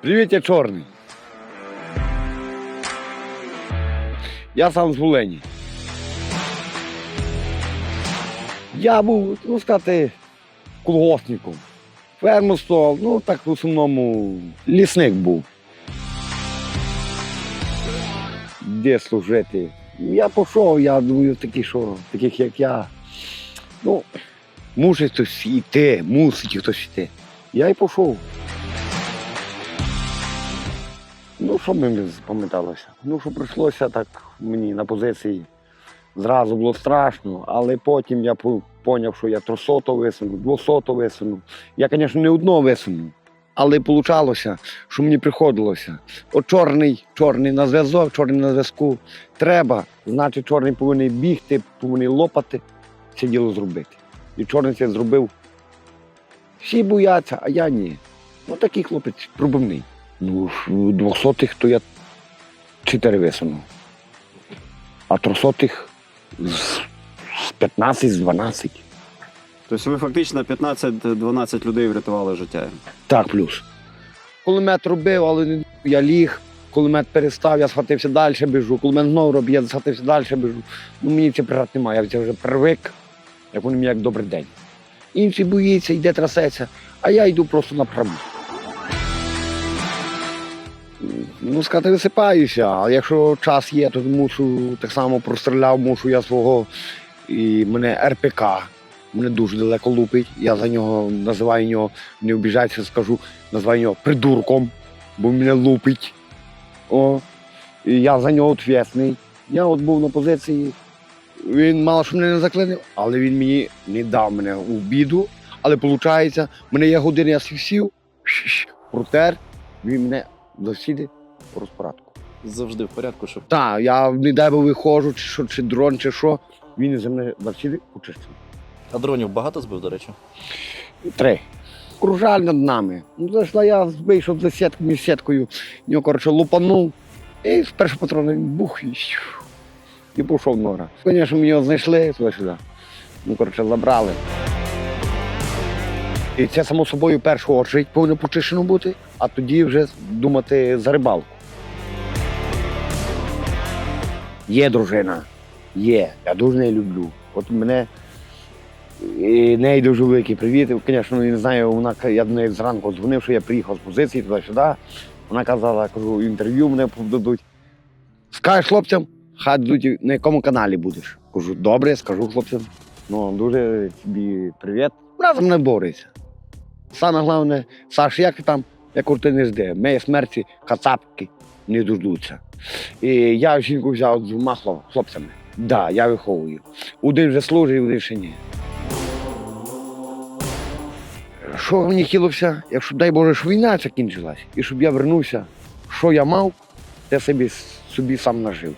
Привіт, я чорний. Я сам з Волині. Я був, ну сказати, колгоспником. Фермерство, ну так в основному лісник був. Де служити? Я пішов, я думаю, такі, що, таких як я. Ну, мусить хтось йти, мусить хтось йти. Я й пішов. Ну, що мені запам'яталося? Ну, що прийшлося так мені на позиції. Зразу було страшно, але потім я зрозумів, що я трьохсотого висунув, двохсотого висунув. Я, звісно, не одного висунув. Але вийшло, що мені приходилося. От чорний, чорний на зв'язок, чорний на зв'язку. Треба, значить, чорний повинен бігти, повинен лопати, це діло зробити. І чорний це зробив. Всі бояться, а я ні. Ну такий хлопець пробивний. Ну, в двохсотих то я чотири висунув. А трьохсотих з з 15, з 12. Тобто ви фактично 15-12 людей врятували життя. Так, плюс. Кулемет робив, але я ліг. Кулемет перестав, я схватився далі біжу. Кулемет знову робив, я схватився далі біжу. Ну мені це пригад немає, я це вже привик, як вони мені як добрий день. Інший боїться, йде трасеться, а я йду просто напряму. Ну, сказати, висипаюся, а якщо час є, то мушу так само простріляв, мушу я свого і мене РПК. Мене дуже далеко лупить. Я за нього називаю його, не обіжайся, скажу, називаю його придурком, бо мене лупить. О, і я за нього відповісний. Я от був на позиції, він мало що мене не заклинив, але він мені не дав мене у біду. Але виходить, мене є година, я сів, протер, він мене засіде по розпорадку. Завжди в порядку, щоб Так, я не дай би виходжу, чи що, чи дрон, чи що, він за мене засіде почистив. А дронів багато збив, до речі. Три. Кружаль над нами. Ну, зайшла я вийшов за сіткою, з сіткою, нього, коротше, лупанув. І з першого патрона він бух і, і пішов нора. Звісно, ми його знайшли туди-сюди. Ну, коротше, забрали. І це, само собою, в першу очередь повинно почищено бути, а тоді вже думати за рибалку. Є дружина, є. Я дуже неї люблю. От мене і неї дуже великий привіт. Звісно, не знаю, вона я до неї зранку дзвонив, що я приїхав з позиції туди-сюди. Вона казала, кажу, інтерв'ю мене дадуть. Скажеш хлопцям, хай дадуть, на якому каналі будеш. Кажу, добре, скажу хлопцям. Ну, дуже тобі привіт. Вона за мене бореться. Саме головне, Саш, як там, як ти не жде, моєї смерті кацапки не дождуться. І я жінку взяв з двома хлопцями. Да, я виховую. Один вже служить, один ще ні. Що мені хотілося, якщо дай Боже, що війна закінчилась, і щоб я вернувся, що я мав, я собі, собі сам нажив.